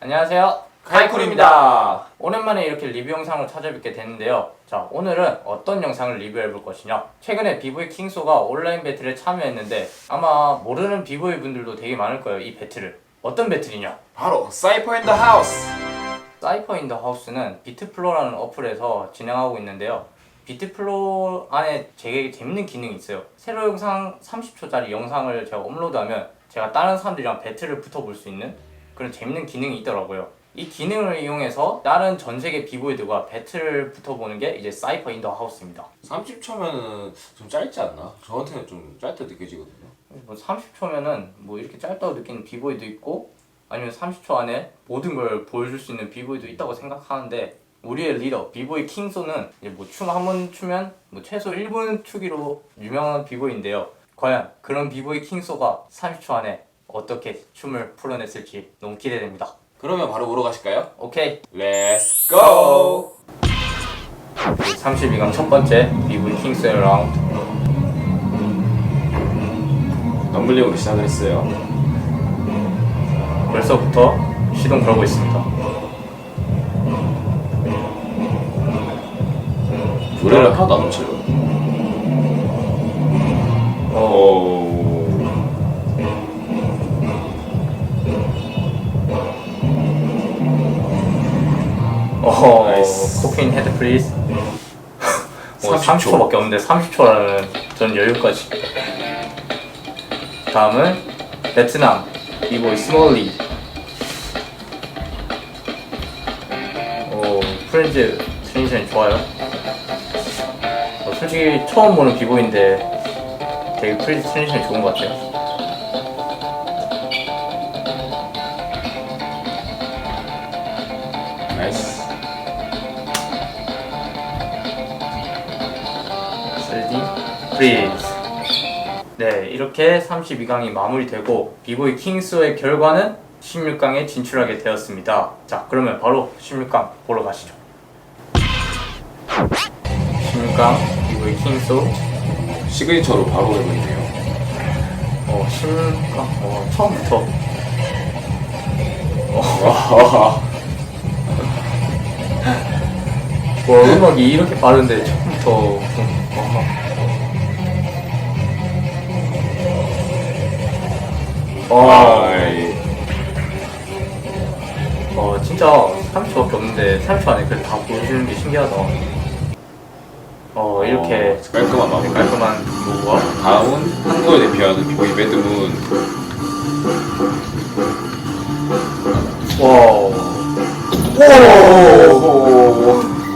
안녕하세요. 카이쿨입니다. 오랜만에 이렇게 리뷰 영상을 찾아뵙게 됐는데요. 자, 오늘은 어떤 영상을 리뷰해 볼 것이냐? 최근에 비보이 킹소가 온라인 배틀에 참여했는데 아마 모르는 비보이 분들도 되게 많을 거예요. 이 배틀을. 어떤 배틀이냐? 바로 사이퍼 인 더 하우스. 사이퍼 인 더 하우스는 비트플로라는 어플에서 진행하고 있는데요. 비트플로 안에 되게 재밌는 기능이 있어요. 세로 영상 30초짜리 영상을 제가 업로드하면 제가 다른 사람들이랑 배틀을 붙어볼 수 있는 그런 재밌는 기능이 있더라고요. 이 기능을 이용해서 다른 전 세계 비보이들과 배틀을 붙어보는 게 이제 사이퍼 인더 하우스입니다. 30초면은 좀 짧지 않나? 저한테는 좀 짧다 느껴지거든요. 뭐 30초면은 뭐 이렇게 짧다고 느끼는 비보이도 있고 아니면 30초 안에 모든 걸 보여줄 수 있는 비보이도 있다고 생각하는데 우리의 리더 비보이 킹소는 이제 뭐 춤 한 번 추면 뭐 최소 1분 추기로 유명한 비보이인데요. 과연 그런 비보이 킹소가 30초 안에 어떻게 춤을 풀어냈을지 너무 기대됩니다. 그러면 바로 보러 가실까요? 오케이. Let's go. 32강 첫 번째 비보이 킹소의 라운드. 덤블링으로 시작을 했어요. 벌써부터 시동 걸고 있습니다. 노래를 하나도 안 맞춰요. 어, 오. 어, 나이스. 코케인 헤드 프리즈. 뭐 30초. 30초밖에 없는데 30초라는 전 여유까지. 다음은 베트남 비보이 스몰리. 오 프렌즈 트랜지션 좋아요. 어, 솔직히 처음 보는 비보이인데 되게 트랜지션 좋은 것 같아요. 나이스. 3D 프리즈 네 이렇게 32강이 마무리되고 비보이 킹스의 결과는 16강에 진출하게 되었습니다 자 그러면 바로 16강 보러 가시죠 16강 킹스 시그니처로 바로 해버리네요. 어 16강 어 처음부터 와. 와 음악이 이렇게 빠른데 처음부터 좀, 와. 어 진짜 30초밖에 없는데 30초 안에 그걸 다 보여주는 게 신기하다. 어 이렇게 어, 깔끔한 마무리. 깔끔한 로고와 다음은 한국을 대표하는 비보이 매드문. 와. 오.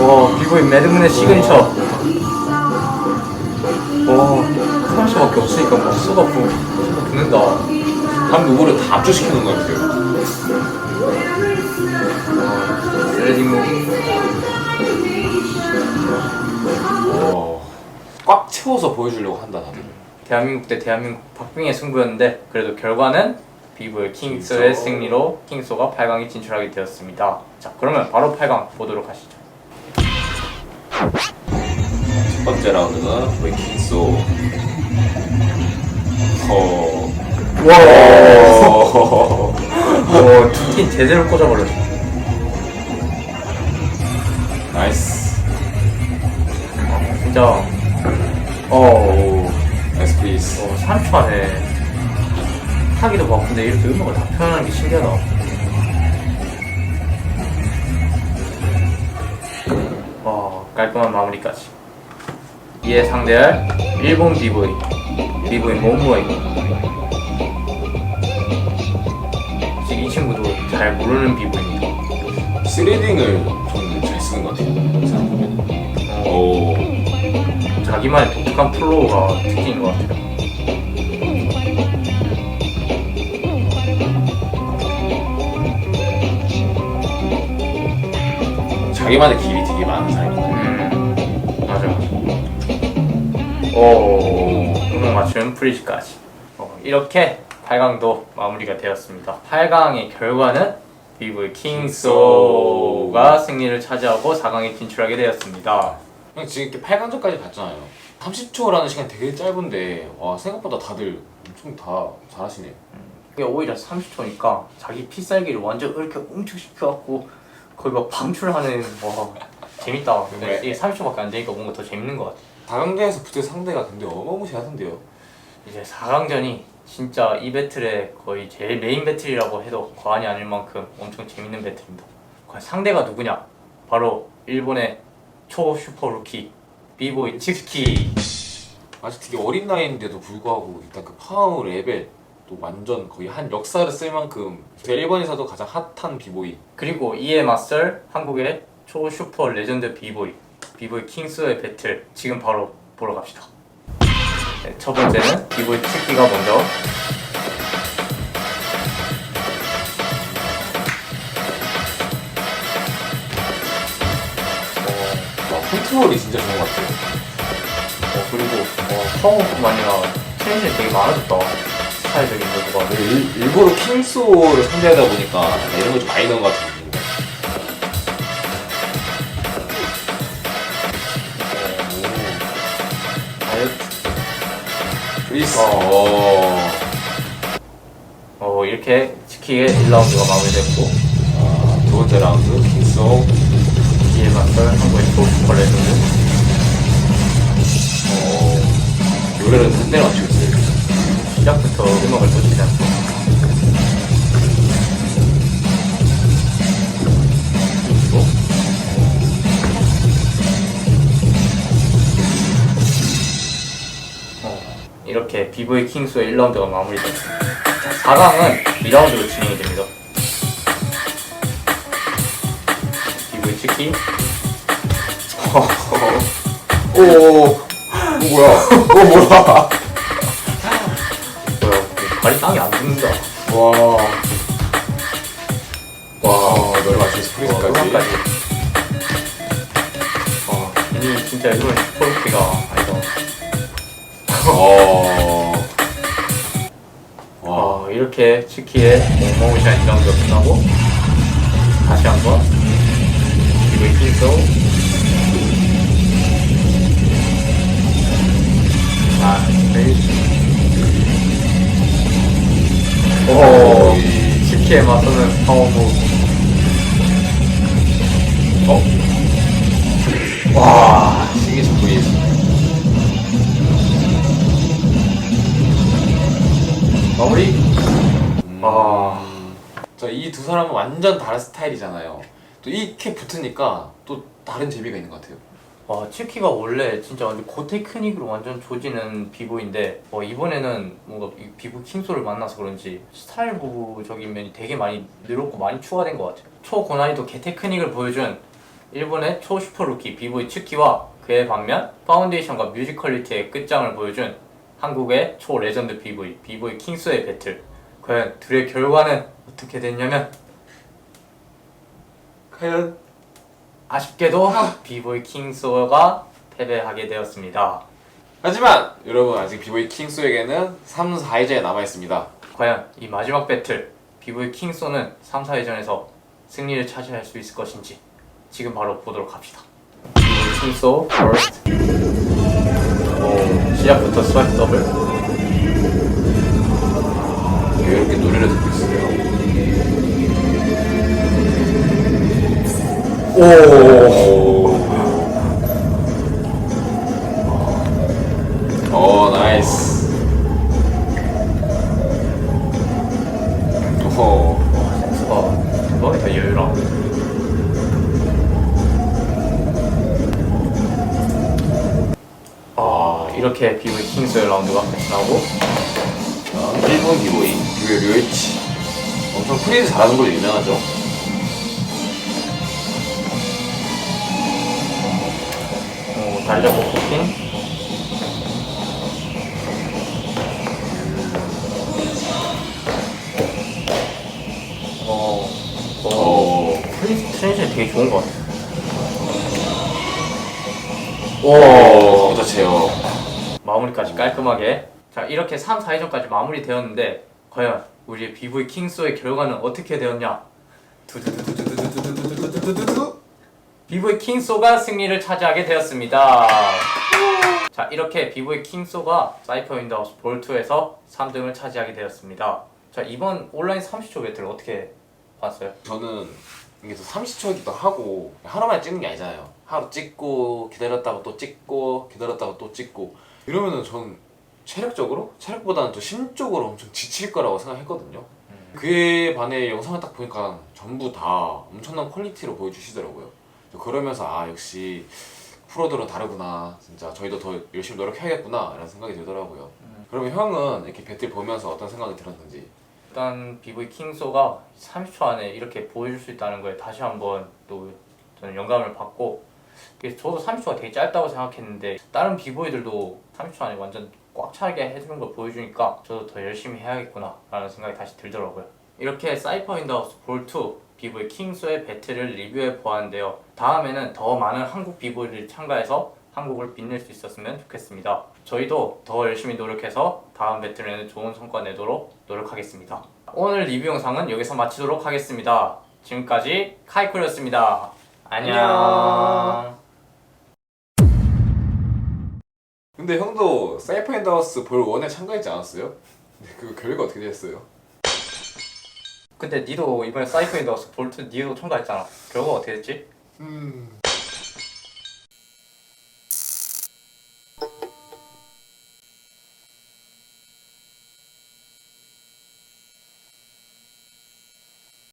와 비보이 매드문의 시그니처. 와 30초밖에 없으니까 막 쏟아 부 붓는다. 한 누구를 다 압축시키는 것 같아요. 레딩 무비. 채워서 보여주려고 한다 다들. 대한민국 대 대한민국 박빙의 승부였는데 그래도 결과는 비보이 킹스의 킹소. 승리로 킹소가 8강에 진출하게 되었습니다. 자 그러면 바로 8강 보도록 하시죠. 첫 번째 라운드는 비보이 킹소. 어. 와. 오. 두팀 제대로 꽂아버렸어. 나이스. 진짜. 어. 플리즈. 어 3초 안에 하기도 바쁜데 이렇게 음악을 다 표현하는 게 신기하다. 와 깔끔한 마무리까지. 이에 상대할 일본 비보이 비보이 모모이. 아직 이 친구도 잘 모르는 비보이입니다. 3딩을 좀 잘 쓰는 것 같아요. 생각해보면. 오. 자기만의 독특한 플로우가 특징인 것 같아요. 자기만의 길이 되게 많은 사람이에요. 음, 맞아. 오, 음악 맞춤 프리즈까지. 어, 이렇게 8강도 마무리가 되었습니다. 8강의 결과는 비브 킹소가 승리를 차지하고 4강에 진출하게 되었습니다. 형 지금 이렇게 8강전까지 갔잖아요. 30초라는 시간 되게 짧은데 와 생각보다 다들 엄청 다 잘하시네요. 그게 오히려 30초니까 자기 필살기를 완전 이렇게 응축시켜갖고 거의 막 방출하는 와 재밌다. 근데 네. 이게 30초밖에 안 되니까 뭔가 더 재밌는 것 같아. 다강대에서 붙을 상대가 근데 어마무시하던데요. 이제 4강전이 진짜 이 배틀의 거의 제일 메인 배틀이라고 해도 과언이 아닐 만큼 엄청 재밌는 배틀입니다. 과연 상대가 누구냐? 바로 일본의 초 슈퍼 루키 비보이 치스키. 아직 되게 어린 나이인데도 불구하고 일단 그 파워 레벨 또 완전 거의 한 역사를 쓸 만큼 일본에서도 가장 핫한 비보이 그리고 이에 맞설 한국의 초 슈퍼 레전드 비보이 비보이 킹스의 배틀 지금 바로 보러 갑시다. 네, 첫 번째는 비보이 치키가 먼저 와 컨트롤이 진짜 좋은 것 같아요. 어, 그리고 어, 파워뿐만 아니라 트렌이 되게 많아졌다. 스타일적인 요소가. 근데 일, 일부러 킹소를 상대하다 보니까 이런 거 좀 많이 넣은 것 같아요. 프리스. 어. 어 이렇게 치키의 1라운드가 마무리됐고 아, 두 번째 라운드 킹소. 맞설 한국의 초 슈퍼 레전드 어. 노래를 그대로 맞추고 있어요. 시작부터 음악을 놓치지 않고 어, 이렇게 비보이 킹스의 1라운드가 마무리됐습니다. 4강은 2라운드로 진행이 됩니다. 이거 찍기. 어, 어, 어. 오, 오, 뭐야? 오, 뭐야? 뭐야? 발이 땅이 안 붙는다. 와, 와, 널 맞춘 스프링까지. 와, 뭐 이 진짜 이건 슈퍼루키가 아니다. 어. 와, 이렇게 치키의 공모션 이런 게 끝나고 다시 한번 킹소 아, 스페이스 오, 치키에 맞서는 파워무 어? 와, 시그니처 프리즈. 마무리 아. 저 이 두 사람은 완전 다른 스타일이잖아요. 또 이렇게 붙으니까 또 다른 재미가 있는 것 같아요. 와 치키가 원래 진짜 완전 고테크닉으로 완전 조지는 비보인데 어, 이번에는 뭔가 이 비보 킹소를 만나서 그런지 스타일 부부적인 면이 되게 많이 늘었고 많이 추가된 것 같아요 초고난이도 개테크닉을 보여준 일본의 초 슈퍼 루키 비보이 치키와 그에 반면 파운데이션과 뮤지컬리티의 끝장을 보여준 한국의 초 레전드 비보이 비보이 킹소의 배틀 과연 둘의 결과는 어떻게 됐냐면 과연 아쉽게도 비보이 킹소가 패배하게 되었습니다. 하지만 여러분 아직 비보이 킹스에게는 3, 4회전에 남아 있습니다. 과연 이 마지막 배틀 비보이 킹소는 3, 4회전에서 승리를 차지할 수 있을 것인지 지금 바로 보도록 합시다. 비보이 킹소 오, 시작부터 스와이프 더블. 이렇게 노래를 듣고 있어요. 오. 오, 나이스. 오. 와 센스가 대박이다 여유랑 아 이렇게 비보이 킹소의 라운드가 끝나고 자, 일본 비보이 류에 류에치. 엄청 프리즈 잘하는 걸로 유명하죠. 잡고 포킹 어, 어. 트랜- 트랜지션 되게 좋은 것 같아. 오, 진짜 제요. 마무리까지 깔끔하게. 자, 이렇게 3, 4회전까지 마무리되었는데, 과연 우리의 BV 킹스의 결과는 어떻게 되었냐? 두두두두두두두두두두두두두. BV 킹소가 승리를 차지하게 되었습니다. 자 이렇게 비보이 킹소가 사이퍼 윈도우스 볼트에서 3등을 차지하게 되었습니다. 자 이번 온라인 30초 배틀 어떻게 봤어요? 저는 이게 또 30초이기도 하고 하루만에 찍는 게 아니잖아요. 하루 찍고 기다렸다가 또 찍고 기다렸다가 또 찍고 이러면은 전 체력적으로 체력보다는 좀 심적으로 엄청 지칠 거라고 생각했거든요. 그에 반해 영상을 딱 보니까 전부 다 엄청난 퀄리티로 보여주시더라고요. 그러면서 아 역시 프로들은 다르구나. 진짜 저희도 더 열심히 노력해야겠구나. 라는 생각이 들더라고요. 그러면 형은 이렇게 배틀 보면서 어떤 생각이 들었는지? 일단 비보이 킹소가 30초 안에 이렇게 보여줄 수 있다는 거에 다시 한번 또 저는 영감을 받고 저도 30초가 되게 짧다고 생각했는데 다른 비보이들도 30초 안에 완전 꽉 차게 해주는 걸 보여주니까 저도 더 열심히 해야겠구나 라는 생각이 다시 들더라고요. 이렇게 사이퍼 인더하우스 볼2 비보이 킹소의 배틀을 리뷰해 보았는데요 다음에는 더 많은 한국 비보이를 참가해서 한국을 빛낼 수 있었으면 좋겠습니다 저희도 더 열심히 노력해서 다음 배틀에는 좋은 성과 내도록 노력하겠습니다 오늘 리뷰 영상은 여기서 마치도록 하겠습니다 지금까지 카이콜이었습니다 안녕. 근데 형도 사이퍼 앤 하우스 볼 원에 참가했지 않았어요? 그 결과 어떻게 됐어요? 근데 니도 이번에 사이퍼 인더스 볼트 니도 참가했잖아. 결과 어떻게 됐지? 음